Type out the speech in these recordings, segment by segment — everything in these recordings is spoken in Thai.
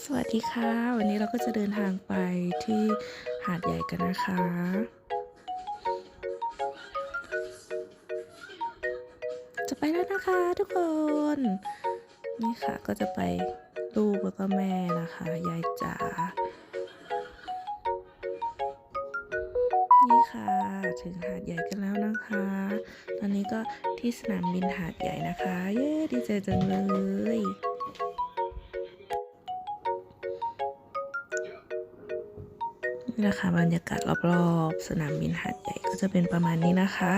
สวัสดีค่ะ วันนี้เราก็จะเดินทางไปที่หาดใหญ่กันนะคะจะไปแล้วนะคะทุกคน นี่ค่ะก็จะไปลูกแล้วก็แม่นะคะ ยายจ๋านี่ค่ะถึงหาดใหญ่กันแล้วนะคะ ตอนนี้ก็ที่สนามบินหาดใหญ่นะคะ เย้ดีใจจังเลย นี่นะคะบรรยากาศรอบๆ สนามบินหาดใหญ่ก็จะเป็นประมาณนี้นะคะ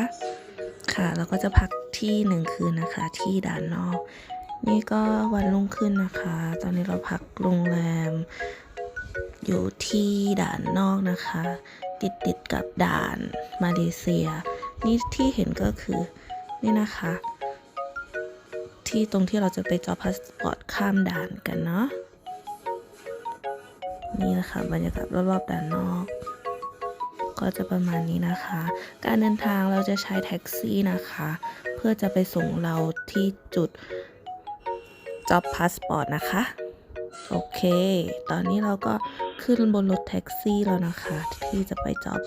ค่ะแล้วก็จะพักที่หนึ่งคืนนะคะที่ด่านนอก นี่ก็วันรุ่งขึ้นนะคะ ตอนนี้เราพักโรงแรม อยู่ที่ด่านนอกนะคะ ติดติดกับด่านมาเลเซีย นี่ที่เห็นก็คือนี่นะคะ ที่ตรงที่เราจะไปจอพาสปอร์ตข้ามด่านกันเนาะ นี่นะคะบรรยากาศรอบๆด้านนอก ก็จะประมาณนี้นะคะ การเดินทางเราจะใช้แท็กซี่นะคะ เพื่อจะไปส่งเราที่จุด Job Passport นะคะ โอเค ตอนนี้เราก็ขึ้นบนรถแท็กซี่แล้วนะคะ ที่จะไปจ็อบ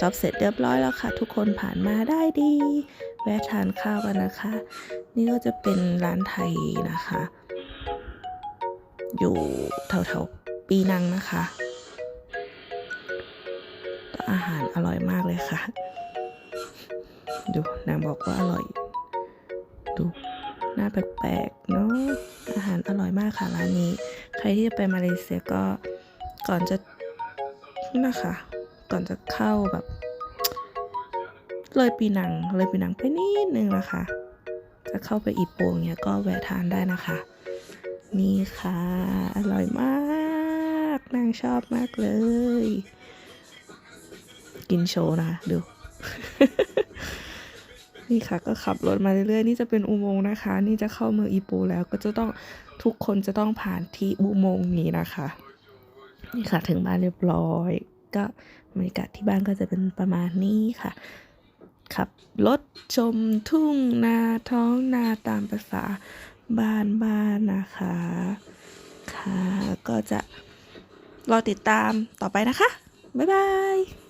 จ็อบเสร็จเรียบร้อยแล้วค่ะ ทุกคนผ่านมาได้ดี แวะทานข้าวกันนะคะ นี่ก็จะเป็นร้านไทยนะคะ อยู่แถวๆปีนังนะคะก็อาหารอร่อยมากเลยค่ะ ดูนางบอกว่าอร่อย ดูหน้าแปลกๆเนาะอาหารอร่อยมากค่ะร้านนี้ ใครที่จะไปมาเลเซียก็ก่อนจะนี่นะคะ ก่อนจะเข้าแบบ เลยปีนังเลยปีนังไปนิดนึงนะคะ จะเข้าไปอีโปงเนี้ยก็แวะทานได้นะคะ นี่ค่ะ อร่อยมากนางชอบมากเลย กินโชว์นะดู นี่ค่ะก็ขับรถมาเรื่อยๆ นี่จะเป็นอุโมงค์นะคะ นี่จะเข้าเมืองอีปูแล้วก็จะต้องทุกคนจะต้องผ่านที่อุโมงค์นี้นะคะ นี่ค่ะถึงบ้านเรียบร้อย ก็บรรยากาศที่บ้านก็จะเป็นประมาณนี้ค่ะขับรถชมทุ่งนาท้องนาตามภาษา บ้านบ้านนะคะ ค่ะ ก็จะรอติดตามต่อไปนะคะ บ๊ายบาย